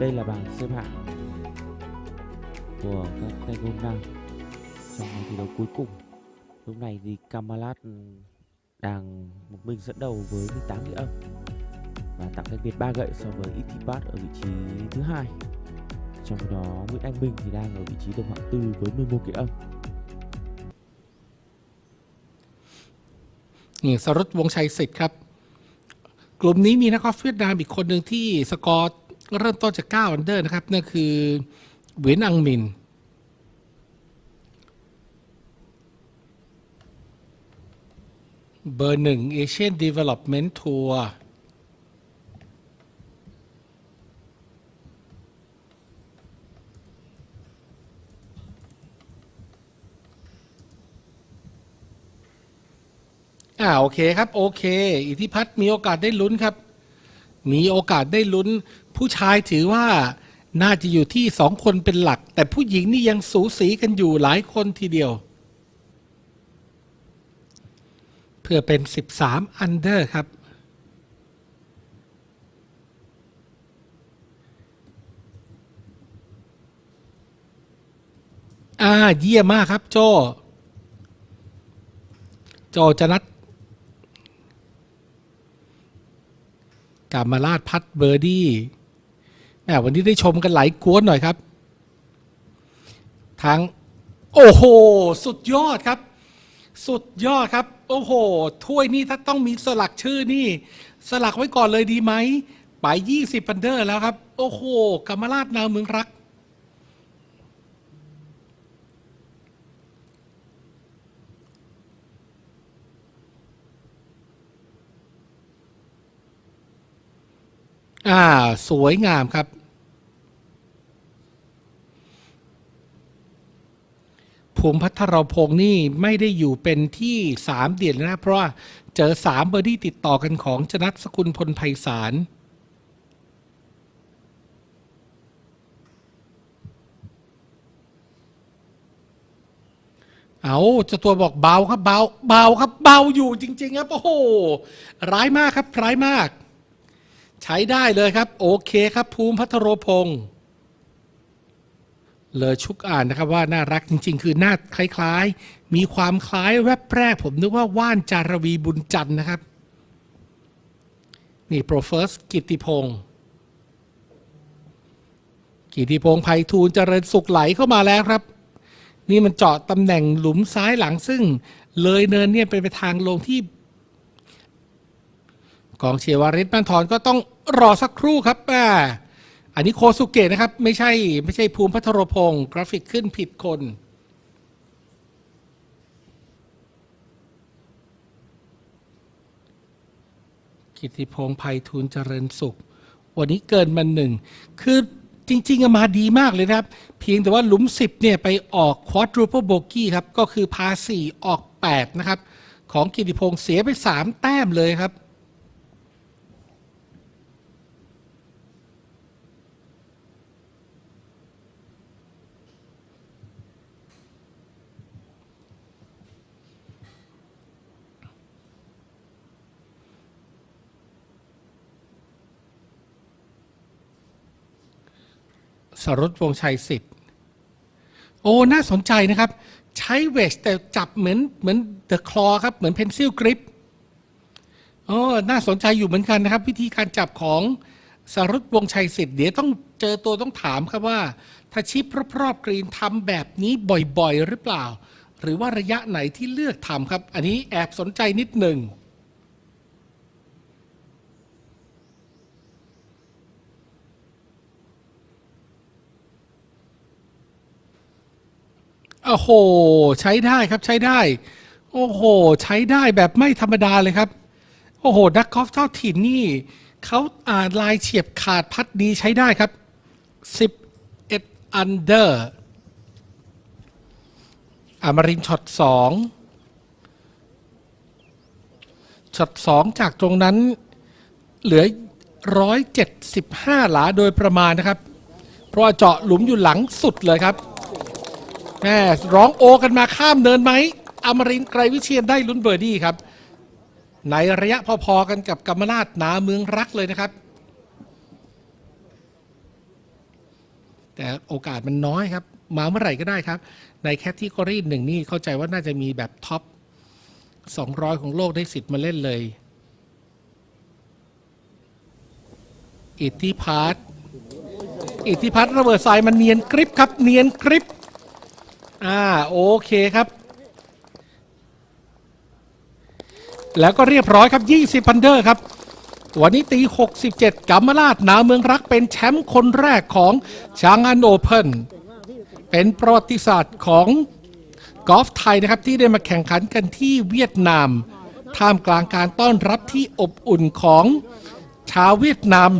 đây là bảng xếp hạng của các tay golf nam trong ngày thi đấu cuối cùng lúc này thì Kamalat ừ, đang một mình dẫn đầu với 18 gậy âm và tặng cách biệt 3 gậy so với Itipat ở vị trí thứ hai trong khi đó Nguyễn Anh Minh thì đang ở vị trí đồng hạng tư với 11 gậy âm นี่สรุตวงศ์ชัยสิทธิ์ครับ กลุ่มนี้มีนักกอล์ฟเวียดนามอีกคนหนึ่งที่สกอร์ เริ่มต้นจาก 9 อันเดอร์นะครับนั่นคือเหวียนอังมิน เบอร์หนึ่งเอเชียนดีเวล็อปเมนต์ทัวร์อ่าโอเคครับ โอเค อิทธิพัฒน์มีโอกาสได้ลุ้นครับ มีโอกาสได้ลุ้น ผู้ชายถือว่าน่าจะอยู่ที่สองคนเป็นหลัก แต่ผู้หญิงนี่ยังสูสีกันอยู่หลายคนทีเดียว เพื่อเป็น 13 อันเดอร์ครับ อ่า เยี่ยมมากครับ โจ โจจะนัดกามาลาดพัดเบอร์ดี้ วันนี้ได้ชมกันหลายกวนหน่อยครับทางโอ้โห สุดยอดครับ สุดยอดครับ โอ้โห ถ้วยนี่ถ้าต้องมีสลักชื่อนี่ สลักไว้ก่อนเลยดีไหมไป20ปันเดอร์แล้วครับ โอ้โหกามาลาดนาเมืองรัก อ่า สวยงามครับ ภูมิพัทรพงศ์นี่ไม่ได้อยู่เป็นที่สามเดือนแล้วนะ เพราะว่าเจอสามเบอร์ดี้ติดต่อกันของจนัทสกุลพลไพศาลเอาจ้าตัวบอกเบาครับเบาเบาครับเบาอยู่จริง ๆ ครับโอ้โหร้ายมากครับร้ายมาก ใช้ได้เลยครับ โอเคครับ ภูมิพัทรพงศ์ เลอชุกอ่านนะครับว่าน่ารักจริง ๆ คือหน้าคล้าย ๆ มีความคล้ายแวบแรกผมนึกว่าว่านจารวีบุญจันทร์นะครับ นี่โปรเฟสกิติพงศ์กิติพงศ์ไพฑูรย์เจริญสุขไหลเข้ามาแล้วครับ นี่มันเจาะตำแหน่งหลุมซ้ายหลังซึ่ง เลยเนินเนี่ยเป็นไปทางลงที่กองเชียร์วาริสบ้านทอนก็ต้องรอสักครู่ครับอ่า อันนี้โคสุเกะนะครับ ไม่ใช่ไม่ใช่ภูมิพัทรพงศ์กราฟิกขึ้นผิดคน กิติพงศ์ไพฑูรย์เจริญสุข วันนี้เกินมาหนึ่ง คือจริงๆมาดีมากเลยนะครับ เพียงแต่ว่าหลุม 10เนี่ยไปออกควอ d รูเ l ิลโบกี้ครับ ก็คือพาสี่ออก 8 นะครับ ของกิติพงศ์เสียไป 3 แต้มเลยครับ สรสวงชัยสิทธิ์โอ้น่าสนใจนะครับ ใช้เวชแต่จับเหมือนเหมือนเดอะคลอครับ เหมือนเพนซิลกริปโอ้น่าสนใจอยู่เหมือนกันนะครับ วิธีการจับของสรสวงชัยสิทธิ์เดี๋ยวต้องเจอตัวต้องถามครับว่าถ้าชิปรอบๆกรีนทำแบบนี้บ่อยๆ หรือเปล่า หรือว่าระยะไหนที่เลือกทำครับ อันนี้แอบสนใจนิดหนึ่ง อ้โห ใช้ได้ครับใช้ได้ โอ้โห ใช้ได้แบบไม่ธรรมดาเลยครับ โอ้โห นักกอล์ฟเจ้าถิ่นนี่เขาอ่านลายเฉียบขาดพัดดีใช้ได้ครับ 11อันเดอร์อมรินช็อตสองช็อตสองจากตรงนั้นเหลือ 175 หลาโดยประมาณนะครับ เพราะว่าเจาะหลุมอยู่หลังสุดเลยครับ แม่ร้องโอกันมาข้ามเนินไหมอมรินไกรวิเชียนได้ลุ้นเบอร์ดี้ครับ ในระยะพอๆกันกับกรรมนาศนาเมืองรักเลยนะครับ แต่โอกาสมันน้อยครับ มาเมื่อไหร่ก็ได้ครับ ในแคตที่กรีหนึ่งนี่เข้าใจว่าน่าจะมีแบบท็อป 200 ของโลกได้สิทธิ์มาเล่นเลย อิทธิพัฒน์อิทธิพัฒน์ระเบิดทรายมันเนียนกริปครับ เนียนกริป อ่าโอเคครับ แล้วก็เรียบร้อยครับ 20พันเดอร์ครับ วันนี้ตี 67กัมมาลาดนาเมืองรักเป็นแชมป์คนแรกของชางอันโอเพ่นเป็นประวัติศาสตร์ของกอล์ฟไทยนะครับ ที่ได้มาแข่งขันกันที่เวียดนาม ท่ามกลางการต้อนรับที่อบอุ่นของชาวเวียดนาม